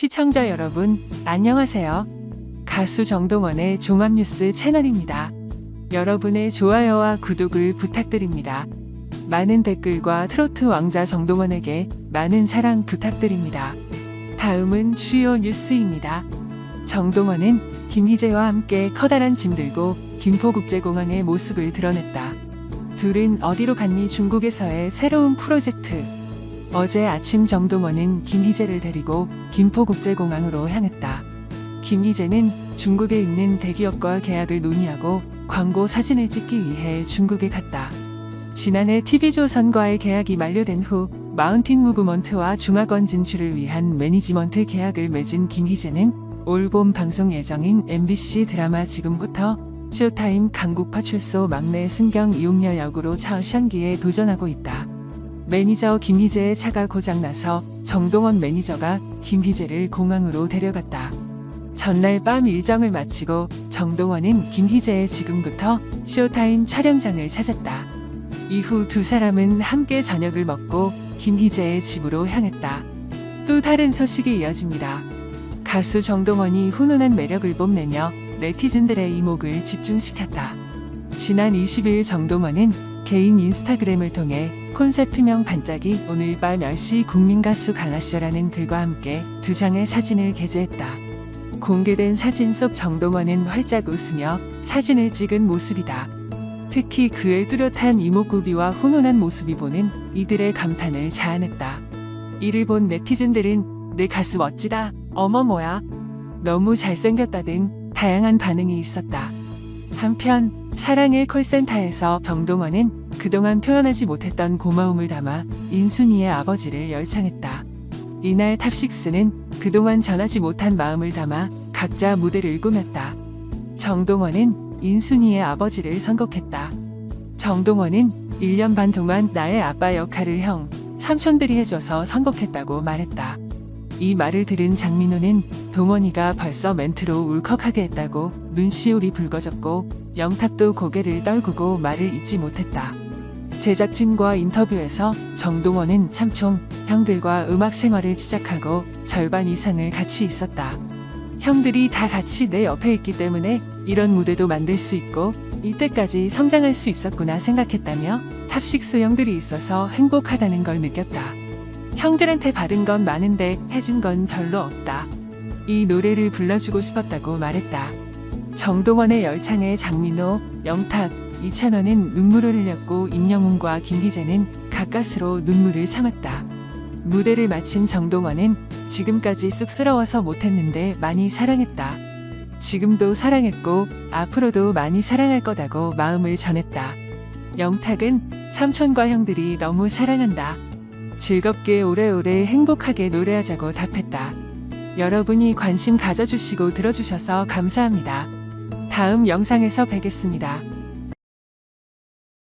시청자 여러분, 안녕하세요. 가수 정동원의 종합뉴스 채널입니다. 여러분의 좋아요와 구독을 부탁드립니다. 많은 댓글과 트로트 왕자 정동원에게 많은 사랑 부탁드립니다. 다음은 주요 뉴스입니다. 정동원은 김희재와 함께 커다란 짐 들고 김포국제공항의 모습을 드러냈다. 둘은 어디로 갔니 중국에서의 새로운 프로젝트. 어제 아침 정동원은 김희재를 데리고 김포국제공항으로 향했다. 김희재는 중국에 있는 대기업과 계약을 논의하고 광고 사진을 찍기 위해 중국에 갔다. 지난해 TV조선과의 계약이 만료된 후 마운틴 무브먼트와 중화권 진출을 위한 매니지먼트 계약을 맺은 김희재는 올봄 방송 예정인 MBC 드라마 지금부터 쇼타임 강국파 출소 막내 순경 이용렬 역으로 차우션기에 도전하고 있다. 매니저 김희재의 차가 고장나서 정동원 매니저가 김희재를 공항으로 데려갔다. 전날 밤 일정을 마치고 정동원은 김희재의 지금부터 쇼타임 촬영장을 찾았다. 이후 두 사람은 함께 저녁을 먹고 김희재의 집으로 향했다. 또 다른 소식이 이어집니다. 가수 정동원이 훈훈한 매력을 뽐내며 네티즌들의 이목을 집중시켰다. 지난 20일 정동원은 개인 인스타그램을 통해 콘셉트명 반짝이 오늘 밤 10시 국민가수 강하쇼라는 글과 함께 두 장의 사진을 게재했다. 공개된 사진 속 정동원은 활짝 웃으며 사진을 찍은 모습이다. 특히 그의 뚜렷한 이목구비와 훈훈한 모습이 보는 이들의 감탄을 자아냈다. 이를 본 네티즌들은 내 가수 멋지다, 어머 뭐야, 너무 잘생겼다 등 다양한 반응이 있었다. 한편 사랑의 콜센터에서 정동원은 그동안 표현하지 못했던 고마움을 담아 인순이의 아버지를 열창했다. 이날 탑식스는 그동안 전하지 못한 마음을 담아 각자 무대를 꾸몄다. 정동원은 인순이의 아버지를 선곡했다. 정동원은 1년 반 동안 나의 아빠 역할을 형, 삼촌들이 해줘서 선곡했다고 말했다. 이 말을 들은 장민호는 동원이가 벌써 멘트로 울컥하게 했다고 눈시울이 붉어졌고 영탁도 고개를 떨구고 말을 잇지 못했다. 제작진과 인터뷰에서 정동원은 삼촌, 형들과 음악 생활을 시작하고 절반 이상을 같이 있었다. 형들이 다 같이 내 옆에 있기 때문에 이런 무대도 만들 수 있고 이때까지 성장할 수 있었구나 생각했다며 탑식스 형들이 있어서 행복하다는 걸 느꼈다. 형들한테 받은 건 많은데 해준 건 별로 없다. 이 노래를 불러주고 싶었다고 말했다. 정동원의 열창에 장민호, 영탁, 이찬원은 눈물을 흘렸고 임영웅과 김희재는 가까스로 눈물을 참았다. 무대를 마친 정동원은 지금까지 쑥스러워서 못했는데 많이 사랑했다. 지금도 사랑했고 앞으로도 많이 사랑할 거다고 마음을 전했다. 영탁은 삼촌과 형들이 너무 사랑한다. 즐겁게 오래오래 행복하게 노래하자고 답했다. 여러분이 관심 가져주시고 들어주셔서 감사합니다. 다음 영상에서 뵙겠습니다.